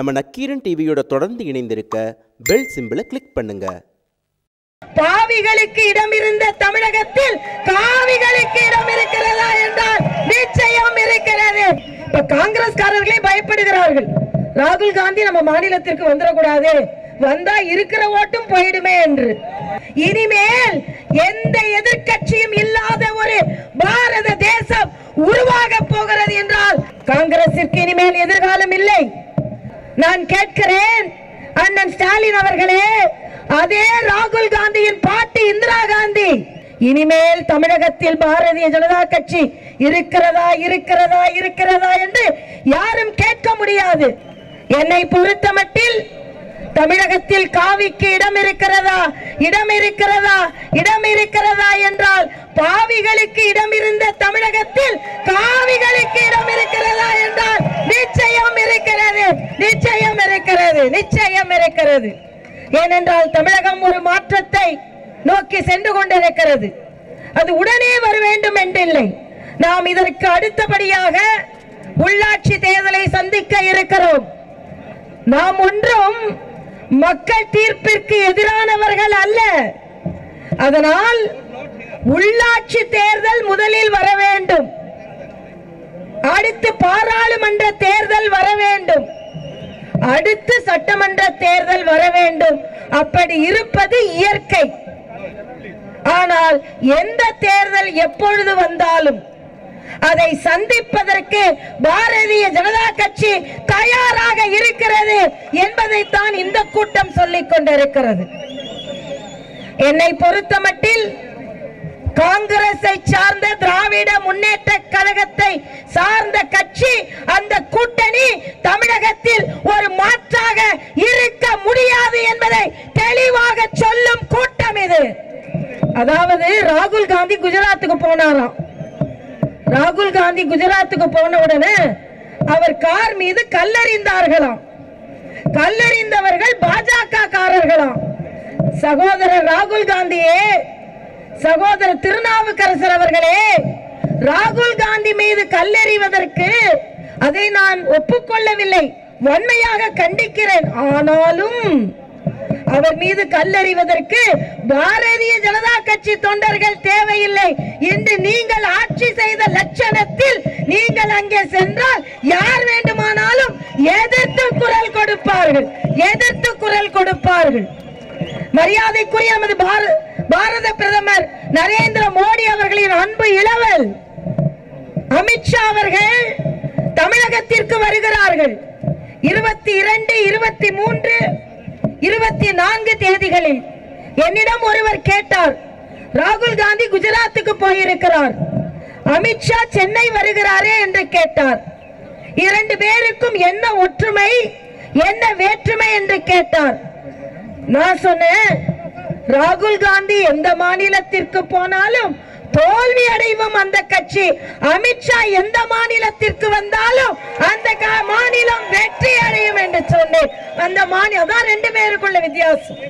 நம்ம நக்கீரன் டிவியோட தொடர்ந்து இணைந்திருக்க பெல் சிம்பிளை கிளிக் பண்ணுங்க. பாவிகளுக்கு இடம் இருந்த தமிழகத்தில் காவிகளுக்கு இடம் இருக்கிறதா என்றால் நிச்சயம் இருக்கிறது. இப்ப காங்கிரஸ்காரர்களே பயப்படுகிறார்கள். ராகுல் காந்தி நம்ம மாநிலத்திற்கு வந்துடக்கூடாது. வந்தா இருக்கிற ஓட்டும் போயிடுமே என்று. இனிமேல் எந்த எதிர்கட்சியும் இல்லாத ஒரு பாரத தேசம் உருவாக போகிறது என்றால் காங்கிரசிற்கு நான் கேட்கிறேன் அண்ணன் ஸ்டாலின் அவர்களே அதே ராகுல் காந்தியின் பாட்டி இந்திரா காந்தி. இனிமேல் தமிழகத்தில் பாரதிய ஜனதா கட்சி இருக்கிறதா இருக்கிறதா இருக்கிறதா என்று யாரும் கேட்க முடியாது. என்னை பொறுத்தமட்டில் தமிழகத்தில் காவிக்கு இடம் இருக்கிறதா? இடம் இருக்கிறதா? இடம் இருக்கிறதா என்றால் பாவிகளுக்கு இடம் இருந்த தமிழகத்தில் காவிகளுக்கு இடம் இருக்கிறதா என்றால் நிச்சயம் இருக்கிறது. நிச்சயம் இருக்கிறது. நிச்சயம் இருக்கிறது. ஏனென்றால் தமிழகம் ஒரு மாற்றத்தை நோக்கி சென்று கொண்டிருக்கிறது. அது உடனே வர வேண்டும் என்றில்லை. நாம் இதற்கு அடுத்தபடியாக உள்ளாட்சி தேர்தலை சந்திக்க இருக்கிறோம். நாம் ஒன்றும் மக்கள் தீர்ப்பிற்கு எதிரானவர்கள் அல்ல. அதனால் உள்ளாட்சி தேர்தல் முதலில் வர வேண்டும். அடுத்து பாராளுமன்ற தேர்தல் வர வேண்டும். அடுத்து சட்டமன்ற தேர்தல் வர வேண்டும். அப்படி இருப்பது இயற்கை. ஆனால் எந்த தேர்தல் எப்பொழுது வந்தாலும் அதை சந்திப்பதற்கு பாரதிய ஜனதா கட்சி தயாராக இருக்கிறது என்பதைத்தான் இந்த கூட்டம் சொல்லிக் கொண்டிருக்கிறது. என்னை பொறுத்தமட்டில் காங்கிரஸை சார்ந்த திராவிட முன்னேற்ற கழகத்தை சார்ந்த கட்சி அந்த கூட்டணி தமிழகத்தில் ஒரு மாற்றாக இருக்க முடியாது என்பதை தெளிவாக சொல்லும் கூட்டம் இது. அதாவது ராகுல் காந்தி குஜராத்துக்கு போனாராம். ராகுல் காந்தி குஜராத்துக்கு போன உடனே அவர் கார் மீது கல்லறிந்தார்களாம். கல்லறிந்தவர்கள் பாஜக காரர்களாம் சகோதரர் ராகுல் காந்தியே சகோதரர் திருநாவுக்கரசர் அவர்களே ராகுல் காந்தி மீது கல்லெறிவதற்கு அதை நான் ஒப்புக்கொள்ளவில்லை. வன்மையாக கண்டிக்கிறேன். ஆனாலும் அவர் மீது கல்லறிவதற்கு பாரதிய ஜனதா கட்சி தொண்டர்கள் தேவையில்லை இன்று நீங்கள் ஆட்சி செய்த லட்சணத்தில் நீங்கள் அங்கே சென்றால் யார் வேண்டுமானாலும் எதிர்த்து குரல் கொடுப்பார்கள். எதிர்த்து குரல் கொடுப்பார்கள். மரியாதைக்குரிய நமது பார- பாரத பிரதமர் நரேந்திர மோடி அவர்களின் அன்பு இளவல். அமித்ஷா அவர்கள் தமிழகத்திற்கு வருகிறார்கள். இருபத்தி இரண்டு இருபத்தி மூன்று இருபத்தி நான்கு தேதிகளில் என்னிடம் ஒருவர் கேட்டார் ராகுல் காந்தி குஜராத்துக்கு போயிருக்கிறார் அமித்ஷா சென்னை வருகிறாரே என்று கேட்டார். இரண்டு பேருக்கும் என்ன ஒற்றுமை என்ன வேற்றுமை என்று கேட்டார். நான் சொன்னேன் ராகுல் காந்தி எந்த மாநிலத்திற்கு போனாலும் தோல்வி அடைவும் அந்த கட்சி. அமித்ஷா எந்த மாநிலத்திற்கு வந்தாலும் அந்த மாநிலம் வெற்றி அடையும் என்று சொன்னேன். அந்த மாநிலம் தான் ரெண்டு பேருக்குள்ள வித்தியாசம்.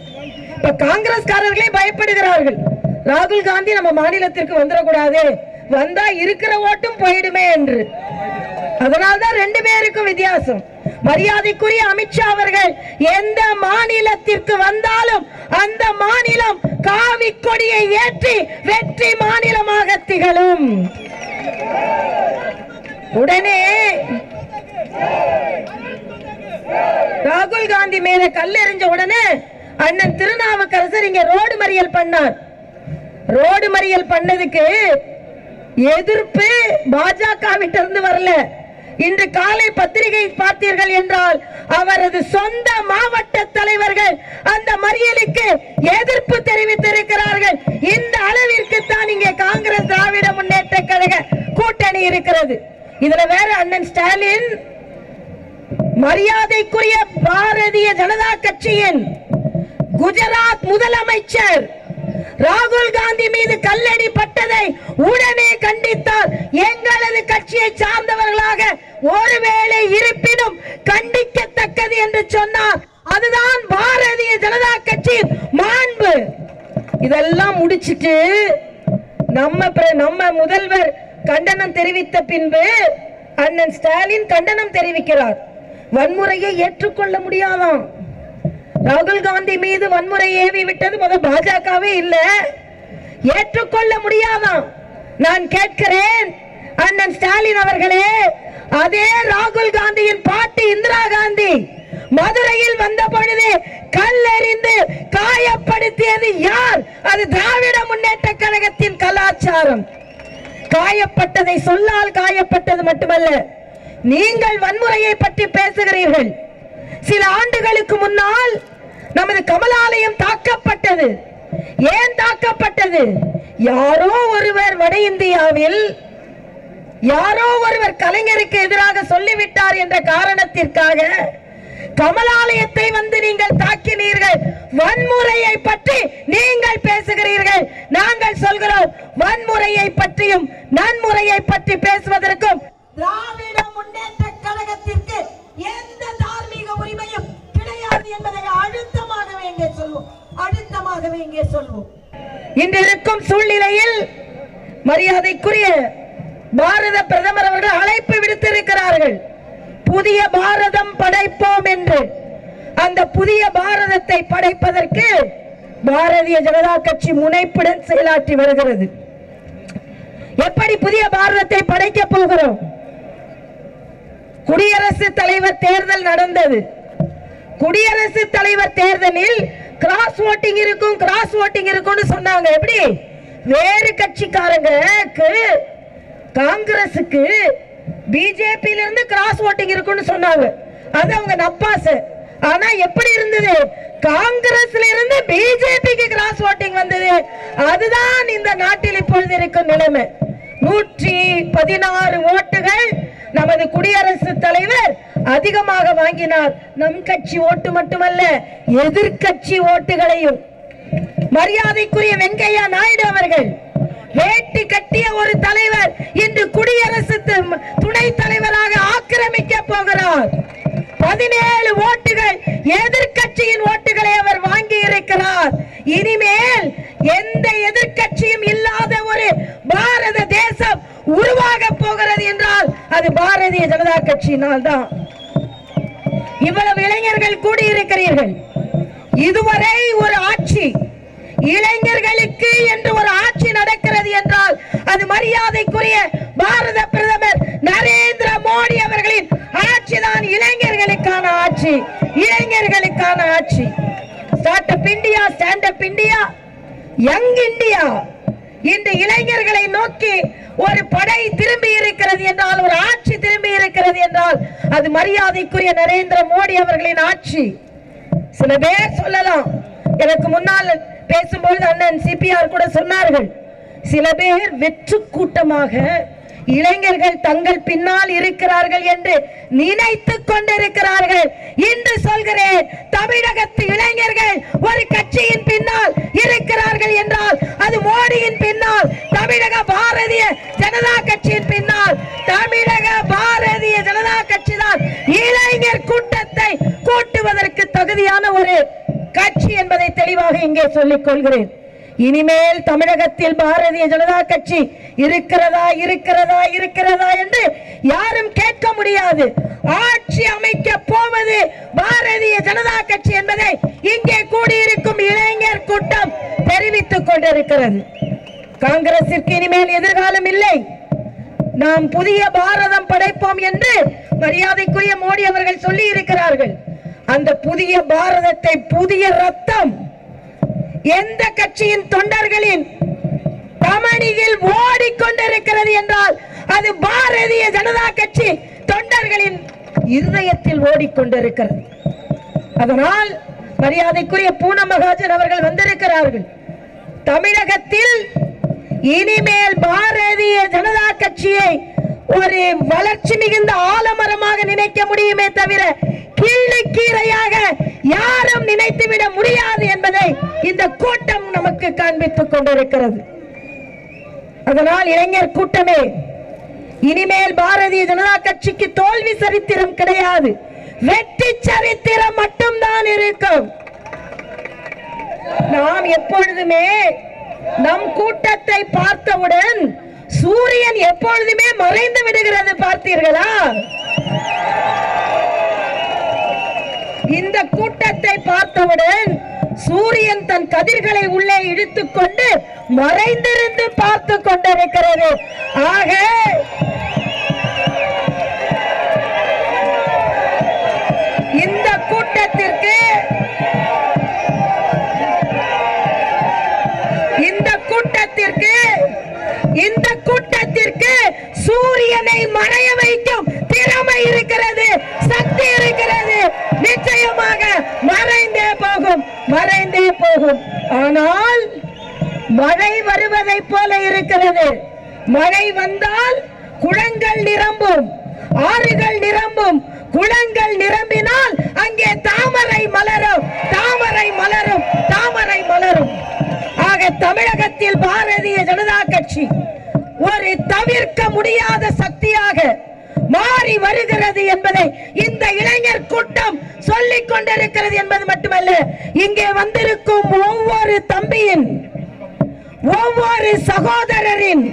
இப்ப காங்கிரஸ்காரர்களே பயப்படுகிறார்கள். ராகுல் காந்தி நம்ம மாநிலத்திற்கு வந்துடக்கூடாது. வந்தா இருக்கிற ஓட்டும் போயிடுமே என்று. அதனால்தான் ரெண்டு பேருக்கும் வித்தியாசம். மரியாதைக்குரிய அமித்ஷா அவர்கள் எந்த மாநிலத்திற்கு வந்தாலும் கொடியை ஏற்றி வெற்றி மாநிலமாக திகழும். உடனே ராகுல் காந்தி மேல கல்லெறிஞ்ச உடனே அண்ணன் திருநாவுக்கரசர் இங்க ரோடு மறியல் பண்ணார். ரோடு மறியல் பண்ணதுக்கு எதிர்ப்பு பாஜகவிட்ட இருந்து வரல. இன்று காலை பத்திரிகை பார்த்தீர்கள் என்றால் அவரது சொந்த மாவட்ட தலைவர்கள் அந்த மறியலுக்கு எதிர்ப்பு தெரிவித்திருக்கிறார்கள். இந்த அளவிற்கு தான் இங்கே காங்கிரஸ் திராவிட முன்னேற்ற கழக கூட்டணி இருக்கிறது. இதுல வேற அண்ணன் ஸ்டாலின் மரியாதைக்குரிய பாரதிய ஜனதா கட்சியின் குஜராத் முதலமைச்சர் ராகுல் காந்தி மீது கல்லடி பட்டதை உடனே கண்டித்தார் எங்களது கட்சியை சார்ந்தவர்களாக ஒருவேளை இருப்பினும் கண்டிக்கத்தக்கது என்று சொன்னார் அதுதான் பாரதிய ஜனதா கட்சி மாண்பு. இதெல்லாம் முடிச்சிட்டு நம்ம பிர- நம்ம முதல்வர் கண்டனம் தெரிவித்த பின்பு அண்ணன் ஸ்டாலின் கண்டனம் தெரிவிக்கிறார். வன்முறையை ஏற்றுக்கொள்ள முடியாதாம். ராகுல் காந்தி மீது வன்முறை ஏவி விட்டது முதல் பாஜகவே இல்ல. ஏற்றுக்கொள்ள முடியாதாம். நான் கேட்கிறேன் அண்ணன் ஸ்டாலின் அவர்களே அதே ராகுல் காந்தியின் பாட்டி இந்திரா காந்தி மதுரையில் வந்த பொழுது கல்லெறிந்து காயப்படுத்தியது யார்? அது திராவிட முன்னேற்ற கழகத்தின் கலாச்சாரம். காயப்பட்டதை சொல்லால் காயப்பட்டது மட்டுமல்ல நீங்கள் வன்முறையை பற்றி பேசுகிறீர்கள். சில ஆண்டுகளுக்கு முன்னால் நமது கமலாலயம் தாக்கப்பட்டது. ஏன் தாக்கப்பட்டது? யாரோ ஒருவர் வட இந்தியாவில் யாரோ ஒருவர் கலைஞருக்கு எதிராக சொல்லிவிட்டார் என்ற காரணத்திற்காக கமலாலயத்தை வந்து நீங்கள் தாக்கினீர்கள். வன்முறையை பற்றி நீங்கள் பேசுகிறீர்கள். நாங்கள் சொல்கிறோம் வன்முறையை பற்றியும் நன்முறையை பற்றி பேசுவதற்கும் திராவிட முன்னேற்ற கழகத்திற்கு எந்த தார்மீக உரிமையும் கிடையாது என்பதை அழுத்தமாகவே இங்கே சொல்வோம். அழுத்தமாகவே இங்கே சொல்வோம். இன்று இருக்கும் சூழ்நிலையில் மரியாதைக்குரிய பாரத பிரதமர் அவர்கள் அழைப்பு விடுத்திருக்கிறார்கள். புதிய பாரதம் படைப்போம் என்று. அந்த புதிய பாரதத்தை படைப்பதற்கு பாரதிய ஜனதா கட்சி முனைப்புடன் செயலாற்றி வருகிறது. எப்படி புதிய பாரதத்தை படைக்க போகிறோம்? குடியரசு தலைவர் தேர்தல் நடந்தது. குடியரசு தலைவர் தேர்தலில் கிராஸ் ஓட்டிங் இருக்கும் கிராஸ் ஓட்டிங் இருக்கும்னு சொன்னாங்க. எப்படி? வேறு கட்சிக்காரங்களுக்கு காங்கிரசுக்கு பிஜேபியில இருந்து கிராஸ் ஓட்டிங் இருக்கும்னு சொன்னாங்க. அது அவங்க நப்பாசு. ஆனா எப்படி இருந்தது? காங்கிரஸ்ல இருந்து பிஜேபிக்கு கிராஸ் ஓட்டிங் வந்தது. அதுதான் இந்த நாட்டில் இப்பொழுது இருக்கும் நிலைமை. நூற்றி பதினாறு ஓட்டுகள் நமது குடியரசு தலைவர் அதிகமாக வாங்கினார். நம் கட்சி ஓட்டு மட்டுமல்ல எதிர்க்கட்சி ஓட்டுகளையும். மரியாதைக்குரிய வெங்கையா நாயுடு அவர்கள் வேட்டி கட்டிய ஒரு தலைவர் இன்று குடியரசு துணை துணைத் தலைவராக ஆக்கிரமிக்க போகிறார். பதினேழு ஓட்டுகள் எதிர்க்கட்சியின் ஓட்டுகளை அவர் வாங்கி இருக்கிறார் இனிமேல் எந்த எதிர்க்கட்சியும் இல்லாத ஒரு பாரத தேசம் உருவாக போகிறது என்றால் அது பாரதிய ஜனதா கட்சியினால் தான் இவ்வளவு இளைஞர்கள் கூடியிருக்கிறீர்கள். இதுவரை ஒரு ஆட்சி இளைஞர்களுக்கு என்று ஒரு ஆட்சி நடக்கிறது என்றால் அது மரியாதைக்குரிய பாரத பிரதமர் நரேந்திர மோடி அவர்களின் ஆட்சிதான் இளைஞர்களுக்கான ஆட்சி. இளைஞர்களுக்கான ஆட்சி. Start up India stand up India young India இன்று இளைஞர்களை நோக்கி ஒரு படை திரும்பி இருக்கிறது என்றால் ஒரு ஆட்சி திரும்பி இருக்கிறது என்றால் அது மரியாதைக்குரிய நரேந்திர மோடி அவர்களின் ஆட்சி. சில பேர் சொல்லலாம் எனக்கு முன்னால் பேசும்பொழுது அண்ணன் சிபிஆர் கூட சொன்னார்கள் சில பேர் வெற்று கூட்டமாக இளைஞர்கள் தங்கள் பின்னால் இருக்கிறார்கள் என்று நினைத்துக் கொண்டிருக்கிறார்கள். இன்று சொல்கிறேன் தமிழகத்து இளைஞர்கள் ஒரு கட்சியின் பின்னால் இருக்கிறார்கள் என்றால் அது மோடியின் பின்னால் தமிழக பாரதிய ஜனதா கட்சியின் பின்னால். தமிழக பாரதிய ஜனதா கட்சி தான் இளைஞர் கூட்டத்தை கூட்டுவதற்கு தகுதியான ஒரு கட்சி என்பதை தெளிவாக இங்கே சொல்லிக் கொள்கிறேன். இனிமேல் தமிழகத்தில் பாரதிய ஜனதா கட்சி இருக்கிறதா இருக்கிறதா இருக்கிறதா என்று யாரும் கேட்க முடியாது. ஆட்சி அமைக்க போவது பாரதிய ஜனதா கட்சி என்பதை இங்கே கூடியிருக்கும் இளைஞர் கூட்டம் தெரிவித்துக் கொண்டிருக்கிறது. காங்கிரசிற்கு இனிமேல் எதிர்காலம் இல்லை. நாம் புதிய பாரதம் படைப்போம் என்று மரியாதைக்குரிய மோடி அவர்கள் சொல்லி இருக்கிறார்கள் அந்த புதிய பாரதத்தை புதிய ரத்தம். எந்த கட்சியின் தொண்டர்களின் தமணியில் ஓடிக்கொண்டிருக்கிறது என்றால் அது பாரதிய ஜனதா கட்சி தொண்டர்களின் இருதயத்தில் ஓடிக்கொண்டிருக்கிறது. அதனால் மரியாதைக்குரிய பூன மகாஜன் அவர்கள் வந்திருக்கிறார்கள். தமிழகத்தில் இனிமேல் பாரதிய ஜனதா கட்சியை ஒரு வளர்ச்சி மிகுந்த ஆலமரமாக நினைக்க முடியுமே தவிர கீரையாக யாரும் நினைத்துவிட முடியாது என்பதை இந்த கூட்டம் நமக்கு காண்பித்துக் கொண்டிருக்கிறது. அதனால் இளைஞர் கூட்டமே இனிமேல் பாரதிய ஜனதா கட்சிக்கு தோல்வி சரித்திரம் கிடையாது. வெற்றி சரித்திரம் மட்டும்தான் இருக்கும். நாம் எப்பொழுதுமே நம் கூட்டத்தை பார்த்தவுடன் சூரியன் எப்பொழுதுமே மறைந்து விடுகிறது பார்த்தீர்களா இந்த கூட்டத்தை பார்த்தவுடன் சூரியன் தன் கதிர்களை உள்ளே இழுத்துக் கொண்டு மறைந்திருந்து பார்த்து கொண்டிருக்கிறது. ஆக இந்த கூட்டத்திற்கு இந்த கூட்டத்திற்கு இந்த கூட்டத்திற்கு சூரியனை மறைய வைக்கும் திறமை இருக்கிறது சக்தி இருக்கிறது நிச்சயமாக மறைந்தே போகும் மறைந்தே போகும். ஆனால் மழை வருவதைப் போல இருக்கிறது. மழை வந்தால் குளங்கள் நிரம்பும். ஆறுகள் நிரம்பும். குளங்கள் நிரம்பினால் அங்கே தாமரை மலரும். தாமரை மலரும். தாமரை மலரும். ஆக தமிழகத்தில் பாரதிய ஜனதா கட்சி ஒரு தவிர்க்க முடியாத சக்தியாக மாறி வருகிறது என்பதை இந்த இளைஞர் கூட்டம் சொல்லிக் கொண்டிருக்கிறது என்பது மட்டுமல்ல இங்கே வந்திருக்கும் ஒவ்வொரு தம்பியின் ஒவ்வொரு சகோதரரின்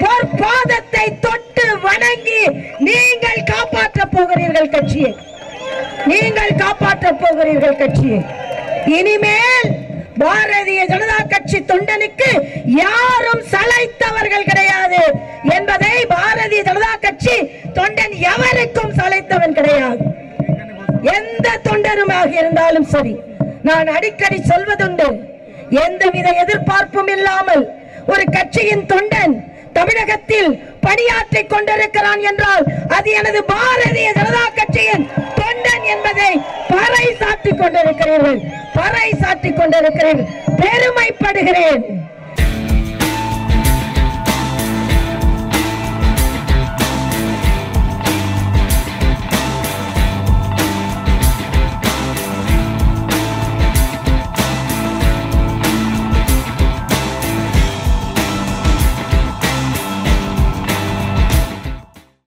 பொற்பாதத்தை தொட்டு வணங்கி நீங்கள் காப்பாற்றப் போகிறீர்கள் கட்சியை. நீங்கள் காப்பாற்றப் போகிறீர்கள் கட்சியை. இனிமேல் பாரதிய ஜனதா கட்சி தொண்டனுக்கு யாரும் சளைத்தவர்கள் கிடையாது என்பதை பாரதிய ஜனதா கட்சி தொண்டன் எவருக்கும் சளைத்தவன் கிடையாது. எந்த தொண்டருமாக இருந்தாலும் சரி நான் அடிக்கடி சொல்வதுண்டு எந்தவித எதிர்பார்ப்பும் இல்லாமல் ஒரு கட்சியின் தொண்டன் தமிழகத்தில் பணியாற்றி கொண்டிருக்கிறான் என்றால் அது எனது பாரதிய ஜனதா கட்சியின் தொண்டன் என்பதை பறை சாட்டி கொண்டிருக்கிறீர்கள். பறை சாட்டி கொண்டிருக்கிறீர்கள் பெருமைப்படுகிறேன்.